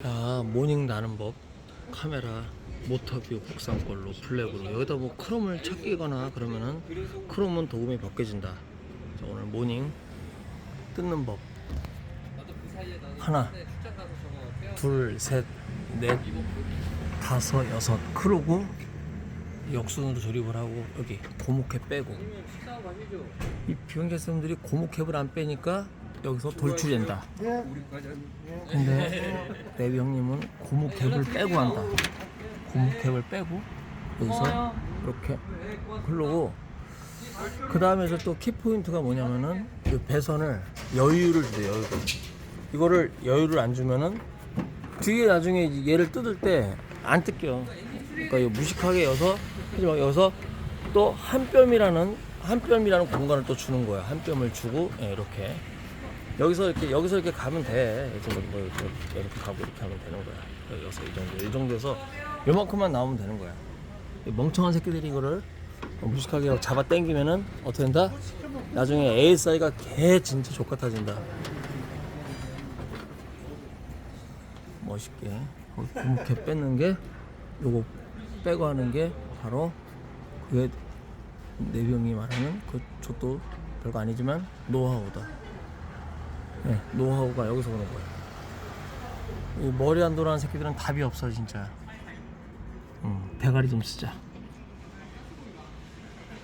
자, 모닝 나는 법. 카메라 모터뷰 국산 걸로 블랙으로. 여기다 뭐 크롬을 착기거나 그러면은 크롬은 도금이 벗겨진다. 자, 오늘 모닝 뜯는 법. 하나, 둘, 셋, 넷, 다섯, 여섯. 크로고 역순으로 조립을 하고 여기 고무캡 빼고. 이 비용객선들이 고무캡을 안 빼니까 여기서 돌출된다. 근데 레비 형님은 고무캡을 빼고 한다. 고무캡을 빼고 여기서 이렇게 흐르고 그 다음에서 또 키포인트가 뭐냐면은 이 배선을 여유를 줘요. 여유를. 이거를 여유를 안 주면은 뒤에 나중에 얘를 뜯을 때 안 뜯겨. 그러니까 이거 무식하게 여서 하지만 여기서 또 한 뼘이라는 한 뼘이라는 공간을 또 주는 거야. 한 뼘을 주고 예, 이렇게 여기서 이렇게 여기서 이렇게 가면 돼. 이렇게 뭐 이렇게, 이렇게 가고 이렇게 하면 되는 거야. 여기서 이 정도 이 정도에서 요만큼만 나오면 되는 거야. 이 멍청한 새끼들이 이거를 무식하게 잡아 당기면은 어떻게 된다? 나중에 ASI가 개 진짜 족같아진다. 멋있게 이렇게 뺏는 게 요거 빼고 하는 게 바로 그게 내병이 말하는 그 저도 별거 아니지만 노하우다. 네, 노하우가 여기서 오는 거야. 이 머리 안 돌아가는 새끼들은 답이 없어 진짜. 음, 대가리 좀 쓰자.